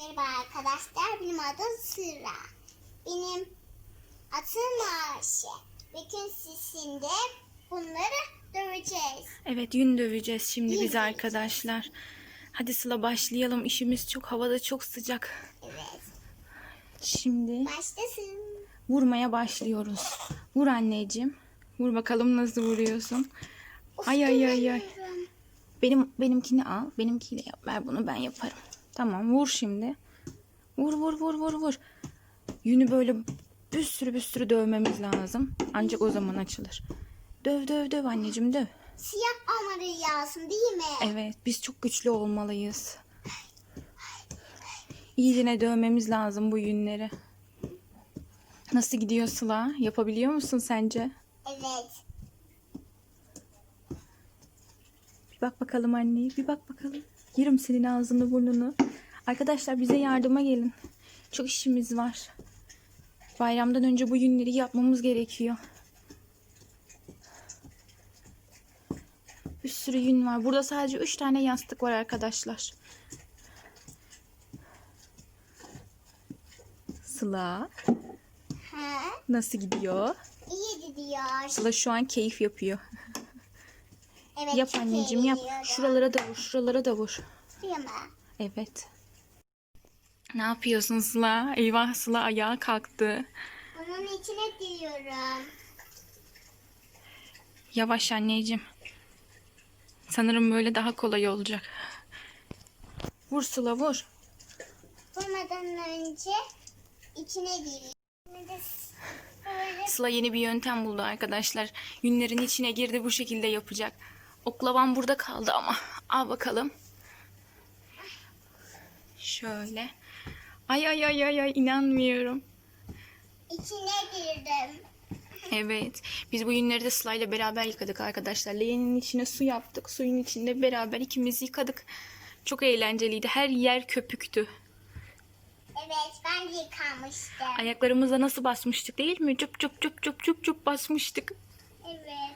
Merhaba arkadaşlar, benim adım Sıra. Benim adım Ayşe. Bugün sizinle bunları döveceğiz. Evet yün döveceğiz şimdi Yün biz döveceğiz. arkadaşlar. Hadi Sıla başlayalım. İşimiz çok havada çok sıcak. Evet, Şimdi başlasın. vurmaya başlıyoruz. Vur anneciğim. Vur bakalım nasıl vuruyorsun. Ay ay ay ay. Dövüyorum. Benim benimkini al. Benimkiyle yap. Ver bunu ben yaparım. Tamam vur şimdi. Vur vur vur vur vur. Yünü böyle bir sürü bir sürü dövmemiz lazım. Ancak o zaman açılır. Döv döv döv anneciğim döv. Siyah olmadı yağsın değil mi? Evet, biz çok güçlü olmalıyız. İyicene dövmemiz lazım bu yünleri. Nasıl gidiyor Sıla? Yapabiliyor musun sence? Evet. Bir bak bakalım anne, bir bak bakalım. Yerim senin ağzını burnunu. Arkadaşlar bize yardıma gelin. Çok işimiz var. Bayramdan önce bu yünleri yapmamız gerekiyor. Bir sürü yün var. Burada sadece 3 tane yastık var arkadaşlar. Sıla Ha, nasıl gidiyor? iyi gidiyor. Sıla şu an keyif yapıyor. Evet, yap anneciğim yap. Şuralara da vur, şuralara da vur. Evet. Ne yapıyorsun Sıla? Eyvah Sıla ayağa kalktı. Bunun içine giriyorum. Yavaş anneciğim. Sanırım böyle daha kolay olacak. Vur Sıla vur. Vurmadan önce içine giriyorum. Sıla yeni bir yöntem buldu arkadaşlar. Yünlerin içine girdi bu şekilde yapacak. Oklavam burada kaldı ama. Al bakalım. Şöyle. Ay ay ay ay ay inanmıyorum. içine girdim. Evet. Biz bu yünleri de Sıla ile beraber yıkadık arkadaşlar. Leğenin içine su yaptık. Suyun içinde beraber ikimiz yıkadık. Çok eğlenceliydi. Her yer köpüktü. Evet ben de yıkamıştım. Ayaklarımıza nasıl basmıştık değil mi? Cüp cüp cüp cüp cüp cüp basmıştık. Evet.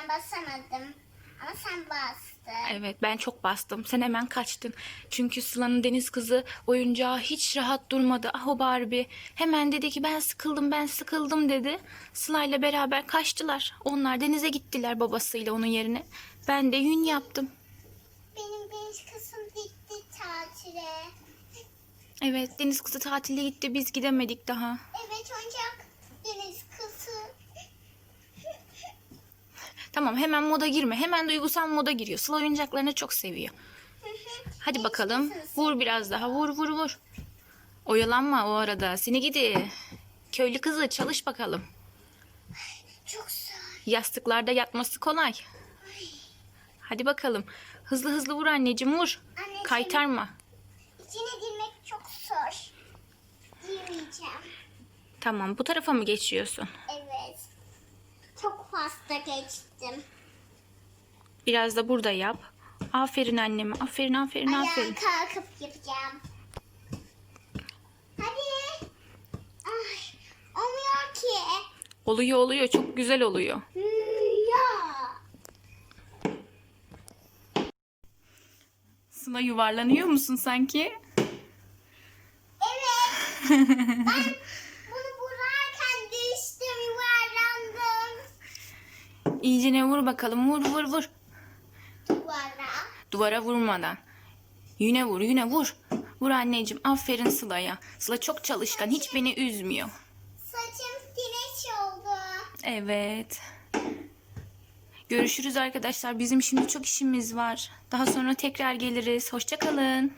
Ben basamadım. Ama sen bastın. Evet ben çok bastım. Sen hemen kaçtın. Çünkü Sıla'nın deniz kızı oyuncağı hiç rahat durmadı. Ah o Barbie. Hemen dedi ki ben sıkıldım ben sıkıldım dedi. Sıla ile beraber kaçtılar. Onlar denize gittiler babasıyla onun yerine. Ben de yün yaptım. Benim genç kızım gitti tatile. Evet deniz kızı tatilde gitti biz gidemedik daha. Evet oyuncak deniz kızı. Tamam hemen moda girme. Hemen duygusal moda giriyor. Sıla oyuncaklarını çok seviyor. Hadi bakalım. Vur biraz daha. Vur vur vur. Oyalanma o arada. Seni gidi. Köylü kızı çalış bakalım. Çok zor. Yastıklarda yatması kolay. Hadi bakalım. Hızlı hızlı vur anneciğim vur. Anneciğim. Kaytarma. İçine girmek çok zor. Girmeyeceğim. Tamam bu tarafa mı geçiyorsun? Fazla geçtim. Biraz da burada yap. Aferin anneme. Aferin aferin Ayağa aferin. kalkıp yapacağım. Hadi. Ay, olmuyor ki. Oluyor oluyor. Çok güzel oluyor. Ya. Sıla yuvarlanıyor musun sanki? Evet. ben İyicene vur bakalım. Vur vur vur. Duvara. Duvara vurmadan. Yüne vur, yüne vur. Vur anneciğim. Aferin Sıla'ya. Sıla çok çalışkan. Hiç beni üzmüyor. Saçım güneş oldu. Evet. Görüşürüz arkadaşlar. Bizim şimdi çok işimiz var. Daha sonra tekrar geliriz. Hoşça kalın.